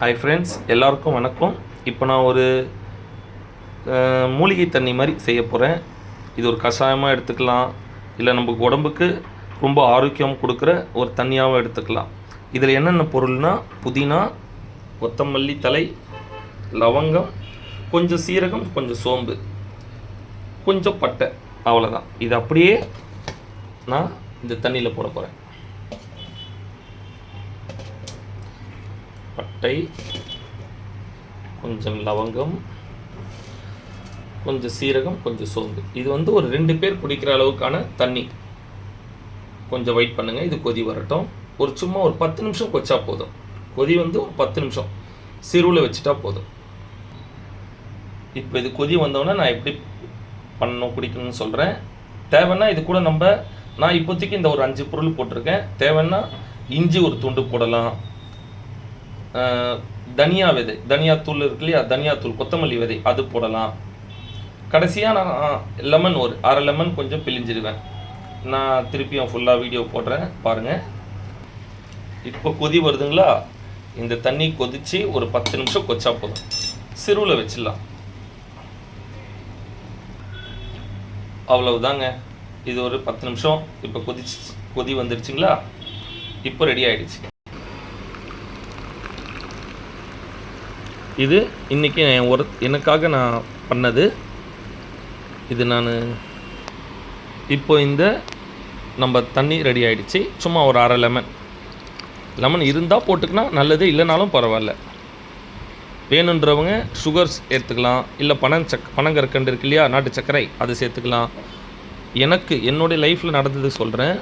Hi friends எல்லாருக்கும் வணக்கம். இப்போ நான் ஒரு மூலிகை தண்ணி மாதிரி செய்ய போகிறேன் இது ஒரு கஷாயமாக எடுத்துக்கலாம். இல்லை நமக்கு உடம்புக்கு ரொம்ப ஆரோக்கியம் கொடுக்குற ஒரு தண்ணியாகவும் எடுத்துக்கலாம். இதில் என்னென்ன பொருள்னால் புதினா கொத்தமல்லி தலை லவங்கம் கொஞ்சம் சீரகம் கொஞ்சம் சோம்பு கொஞ்சம் பட்டை அவ்வளோதான் இது அப்படியே நான் இந்த தண்ணியில் போட போகிறேன் பட்டை கொஞ்சம் லவங்கம் கொஞ்சம் சீரகம் கொஞ்சம் சோம்பு. இது வந்து ஒரு ரெண்டு பேர் குடிக்கிற அளவுக்கான தண்ணி. கொஞ்சம் வெயிட் பண்ணுங்கள் இது கொதி வரட்டும். ஒரு சும்மா ஒரு பத்து நிமிஷம் கொச்சா போதும். கொதி வந்து ஒரு பத்து நிமிஷம். சிறுவில் வச்சுட்டா போதும். இப்போ இது கொதி வந்தோடனே நான் எப்படி பண்ணணும் குடிக்கணும்னு சொல்கிறேன் தேவைன்னா இது கூட நம்ம நான் இப்போதைக்கு இந்த ஒரு அஞ்சு பொருள் போட்டிருக்கேன். தேவைன்னா இஞ்சி ஒரு துண்டு போடலாம். தனியா விதை தனியா தூள் இருக்கு இல்லையா? தனியா தூள் கொத்தமல்லி விதை அது போடலாம். கடைசியாக நான் லெமன் ஒரு அரை லெமன் கொஞ்சம் பிழிஞ்சிடுவேன் நான் திருப்பியும் ஃபுல்லாக வீடியோ போடுறேன் பாருங்கள் இப்போ கொதி வருதுங்களா? இந்த தண்ணி கொதித்து ஒரு பத்து நிமிஷம் கொச்சா போதும். சிறுவில் வச்சிடலாம். அவ்வளவுதாங்க. இது ஒரு பத்து நிமிஷம். இப்போ கொதிச்சு கொதி வந்துருச்சுங்களா? இப்போ ரெடி ஆகிடுச்சு இது இன்றைக்கி ஒரு எனக்காக நான் பண்ணது. இது நான் இப்போ இந்த நம்ம தண்ணி ரெடி ஆகிடுச்சி சும்மா ஒரு அரை லெமன் லெமன் இருந்தால் போட்டுக்கினா நல்லது இல்லைனாலும் பரவாயில்ல. வேணுன்றவங்க சுகர்ஸ் எடுத்துக்கலாம். இல்லை பனம் சக் பனங்கற்கண்டு இருக்கு இல்லையா நாட்டு சர்க்கரை அதை சேர்த்துக்கலாம். எனக்கு என்னுடைய லைஃப்பில் நடந்தது சொல்கிறேன்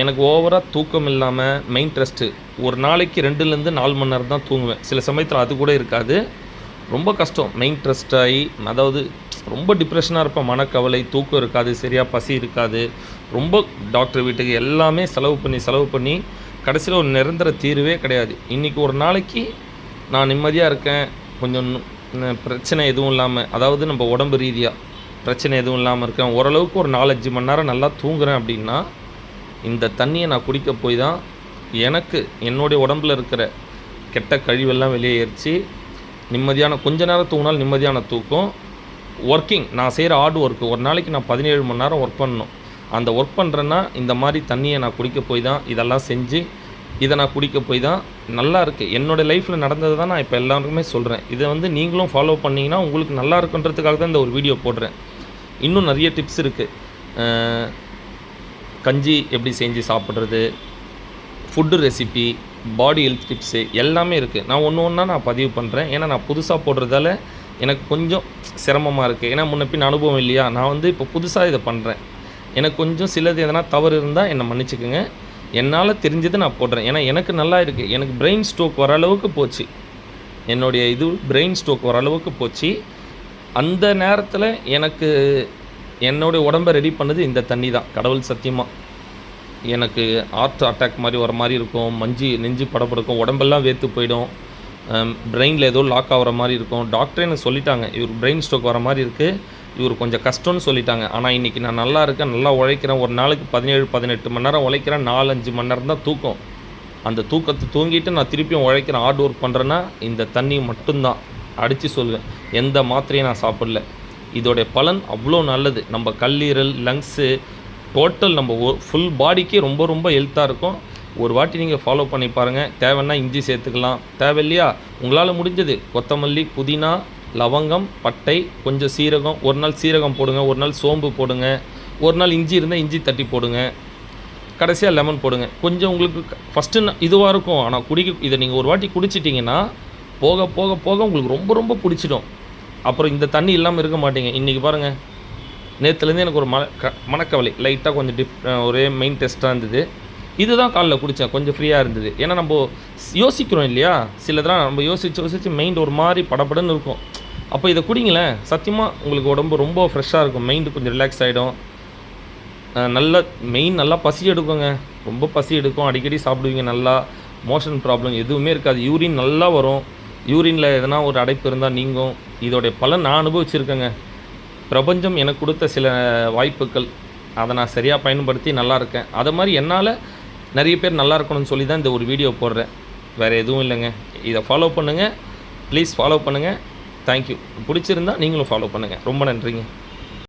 எனக்கு ஓவராக தூக்கம் இல்லாமல் மெயின் ட்ரெஸ்ட்டு ஒரு நாளைக்கு ரெண்டுலேருந்து நாலு மணி நேரம் தான் தூங்குவேன். சில சமயத்தில் அது கூட இருக்காது. ரொம்ப கஷ்டம். மெயின் ட்ரெஸ்ட் ஆகி அதாவது ரொம்ப டிப்ரெஷனாக இருப்பேன். மனக்கவலை தூக்கம் இருக்காது. சரியாக பசி இருக்காது. ரொம்ப டாக்டர் வீட்டுக்கு எல்லாமே செலவு பண்ணி செலவு பண்ணி கடைசியில் ஒரு நிரந்தர தீர்வே கிடையாது. இன்றைக்கி ஒரு நாளைக்கு நான் நிம்மதியாக இருக்கேன். கொஞ்சம் பிரச்சனை எதுவும் இல்லாமல் அதாவது நம்ம உடம்பு ரீதியாக பிரச்சனை எதுவும் இல்லாமல் இருக்கேன். ஓரளவுக்கு ஒரு நாலஞ்சு மணி நேரம் நல்லா தூங்குறேன் அப்படின்னா இந்த தண்ணியை நான் குடிக்க போய் தான் எனக்கு என்னுடைய உடம்பில் இருக்கிற கெட்ட கழிவெல்லாம் வெளியேறிச்சு. நிம்மதியான கொஞ்ச நேரம் தூங்கினால் நிம்மதியான தூக்கம். ஒர்க்கிங் நான் செய்கிற ஹார்ட் ஒர்க்கு ஒரு நாளைக்கு நான் பதினேழு மணி நேரம் ஒர்க் பண்ணணும். அந்த ஒர்க் பண்ணுறேன்னா இந்த மாதிரி தண்ணியை நான் குடிக்க போய் தான் இதெல்லாம் செஞ்சு இதை நான் குடிக்க போய் தான் நல்லா இருக்குது என்னோடய லைஃப்பில் நடந்தது தான் நான் இப்போ எல்லாருக்குமே சொல்கிறேன் இதை வந்து நீங்களும் ஃபாலோ பண்ணிங்கன்னா உங்களுக்கு நல்லா இருக்குன்றதுக்காக தான் இந்த ஒரு வீடியோ போடுறேன். இன்னும் நிறைய டிப்ஸ் இருக்குது கஞ்சி எப்படி செஞ்சு சாப்பிட்றது food recipe body health tips எல்லாமே இருக்குது நான் ஒன்று ஒன்றா நான் பதிவு பண்ணுறேன் ஏன்னா நான் புதுசாக போடுறதால எனக்கு கொஞ்சம் சிரமமாக இருக்குது ஏன்னா முன்னப்பின் அனுபவம் இல்லையா? நான் வந்து இப்போ புதுசாக இதை பண்ணுறேன் எனக்கு கொஞ்சம் சிலது எதனா தவறு இருந்தால் என்னை மன்னிச்சுக்கோங்க. என்னால் தெரிஞ்சதை நான் போடுறேன். ஏன்னா எனக்கு நல்லா இருக்குது எனக்கு பிரெயின் ஸ்ட்ரோக் வர அளவுக்கு போச்சு. என்னுடைய இது பிரெயின் ஸ்ட்ரோக் வர அளவுக்கு போச்சு. அந்த நேரத்தில் எனக்கு என்னுடைய உடம்பை ரெடி பண்ணது இந்த தண்ணி தான். கடவுள் சத்தியமாக எனக்கு ஹார்ட் அட்டாக் மாதிரி வர மாதிரி இருக்கும். மஞ்சு நெஞ்சு படப்படுக்கும் உடம்பெல்லாம் வேர்த்து போயிடும். பிரெயினில் ஏதோ லாக் ஆகிற மாதிரி இருக்கும். டாக்டரே எனக்கு சொல்லிட்டாங்க. இவர் பிரெயின் ஸ்ட்ரோக் வர மாதிரி இருக்குது இவர் கொஞ்சம் கஷ்டம்னு சொல்லிட்டாங்க. ஆனால் இன்றைக்கி நான் நல்லா இருக்கேன் நல்லா உழைக்கிறேன். ஒரு நாளைக்கு பதினேழு பதினெட்டு மணி நேரம் உழைக்கிறேன். நாலஞ்சு மணி நேரம் தான் தூக்கம். அந்த தூக்கத்தை தூங்கிட்டு நான் திருப்பியும் உழைக்கிறேன். ஹார்ட் ஒர்க் பண்ணுறேன்னா இந்த தண்ணி மட்டும்தான். அடித்து சொல்லுவேன் எந்த மாத்திரையும் நான் சாப்பிடல. இதோடைய பலன் அவ்வளோ நல்லது. நம்ம கல்லீரல் லங்ஸு டோட்டல் நம்ம ஃபுல் பாடிக்கே ரொம்ப ரொம்ப ஹெல்த்தாக இருக்கும். ஒரு வாட்டி நீங்கள் ஃபாலோ பண்ணி பாருங்கள் தேவைன்னா இஞ்சி சேர்த்துக்கலாம். தேவையில்லையா? உங்களால் முடிஞ்சது. கொத்தமல்லி புதினா லவங்கம் பட்டை கொஞ்சம் சீரகம். ஒரு நாள் சீரகம் போடுங்க. ஒரு நாள் சோம்பு போடுங்க. ஒரு நாள் இஞ்சி இருந்தால் இஞ்சி தட்டி போடுங்க. கடைசியாக லெமன் போடுங்க. கொஞ்சம் உங்களுக்கு ஃபஸ்ட்டு இதுவாக இருக்கும். ஆனால் குடிக்க இதை நீங்கள் ஒரு வாட்டி குடிச்சிட்டிங்கன்னா போக போக போக உங்களுக்கு ரொம்ப ரொம்ப பிடிச்சிடும். அப்புறம் இந்த தண்ணி இல்லாமல் இருக்க மாட்டீங்க. இன்றைக்கி பாருங்கள் நேற்றுலேருந்து எனக்கு ஒரு மன க மனக்கவலை. லைட்டாக கொஞ்சம் டிப் ஒரே மெயின் டெஸ்ட்டாக இருந்தது. இதுதான் காலைல குடித்தேன் கொஞ்சம் ஃப்ரீயாக இருந்தது. ஏன்னா நம்ம யோசிக்கிறோம் இல்லையா? சிலதெல்லாம் நம்ம யோசிச்சு யோசிச்சு மைண்ட் ஒரு மாதிரி படபடன்னு இருக்கும். அப்போ இதை குடிங்களேன். சத்தியமாக உங்களுக்கு உடம்பு ரொம்ப ஃப்ரெஷ்ஷாக இருக்கும். மைண்டு கொஞ்சம் ரிலாக்ஸ் ஆகிடும் நல்லா மெயின் நல்லா பசி எடுக்குங்க. ரொம்ப பசி எடுக்கும். அடிக்கடி சாப்பிடுவீங்க நல்லா. மோஷன் ப்ராப்ளம் எதுவுமே இருக்காது. யூரின் நல்லா வரும். யூரினில் எதனா ஒரு அடைப்பு இருந்தால் நீங்கும். இதோடைய பலன் நான் அனுபவிச்சிருக்கேங்க. பிரபஞ்சம் எனக்கு கொடுத்த சில வாய்ப்புகள். அதை நான் சரியாக பயன்படுத்தி நல்லா இருக்கேன். அதை மாதிரி என்னால் நிறைய பேர் நல்லா இருக்கணும்னு சொல்லி தான் இந்த ஒரு வீடியோ போடுறேன். வேறு எதுவும் இல்லைங்க. இதை ஃபாலோ பண்ணுங்கள் ப்ளீஸ் ஃபாலோ பண்ணுங்கள் தேங்க்யூ பிடிச்சிருந்தா நீங்களும் ஃபாலோ பண்ணுங்கள் ரொம்ப நன்றிங்க.